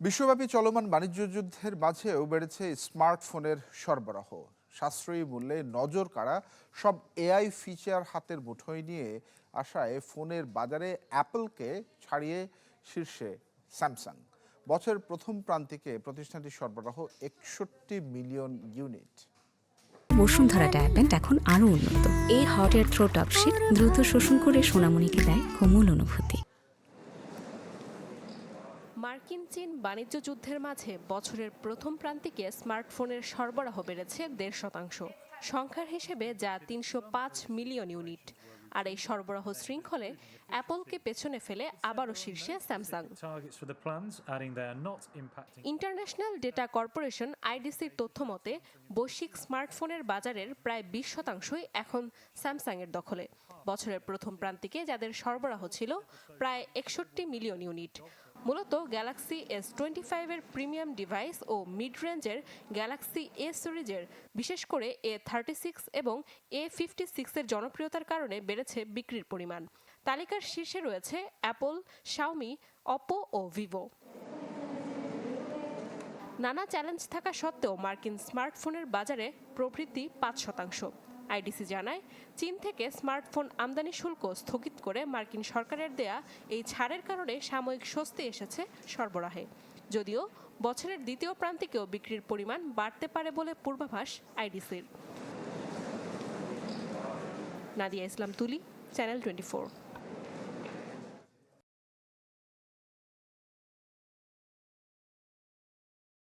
বিশ্বব্যাপী চলমান বাণিজ্য যুদ্ধের মাঝেও বেড়েছে স্মার্টফোনের সরবরাহ। সাশ্রয়ী মূল্যে নজর কাড়া সব এআই ফিচার হাতের মুঠোয় নিয়ে আসায় ফোনের বাজারে অ্যাপলকে ছাড়িয়ে শীর্ষে স্যামসাং। বছরের প্রথম প্রান্তিকে প্রতিষ্ঠানটির সরবরাহ একষট্টি মিলিয়ন ইউনিট। বসুন্ধরা ডায়াপেন্ট এখন আরও উন্নত। এই হট এয়ার থ্রো টপ দ্রুত শোষণ করে সোনামণিকে দেয় কোমল অনুভূতি। মার্কিন চীন বাণিজ্য যুদ্ধের মাঝে বছরের প্রথম প্রান্তিকে স্মার্টফোনের সরবরাহ বেড়েছে দেড় শতাংশ। সংখ্যার হিসেবে যা তিনশো পাঁচ মিলিয়ন ইউনিট। আর এই সরবরাহ শৃঙ্খলে অ্যাপলকে পেছনে ফেলে আবারও শীর্ষে স্যামসাং. ইন্টারন্যাশনাল ডেটা কর্পোরেশন আইডিসির তথ্য মতে বৈশ্বিক স্মার্টফোনের বাজারের প্রায় বিশ শতাংশই এখন স্যামসাংয়ের দখলে। বছরের প্রথম প্রান্তিকে যাদের সরবরাহ ছিল প্রায় একষট্টি মিলিয়ন ইউনিট। মূলত গ্যালাক্সি এস টোয়েন্টি ফাইভের প্রিমিয়াম ডিভাইস ও মিড রেঞ্জের গ্যালাক্সি এ সিরিজের, বিশেষ করে এ থার্টি সিক্স এবং এ ফিফটি সিক্সের জনপ্রিয়তার কারণে বেড়েছে বিক্রির পরিমাণ। তালিকার শীর্ষে রয়েছে অ্যাপল, শাওমি, অপো ও ভিভো। নানা চ্যালেঞ্জ থাকা সত্ত্বেও মার্কিন স্মার্টফোনের বাজারে প্রবৃদ্ধি পাঁচ শতাংশ। আইডিসি জানায়, চীন থেকে স্মার্টফোন আমদানি শুল্ক স্থগিত করে মার্কিন সরকারের দেয়া এই ছাড়ের কারণে সাময়িক স্বস্তি এসেছে সরবরাহে। যদিও বছরের দ্বিতীয় প্রান্তিকেও বিক্রির পরিমাণ বাড়তে পারে বলে পূর্বাভাস আইডিসির। নাদিয়া ইসলাম তুলি, চ্যানেল টোয়েন্টি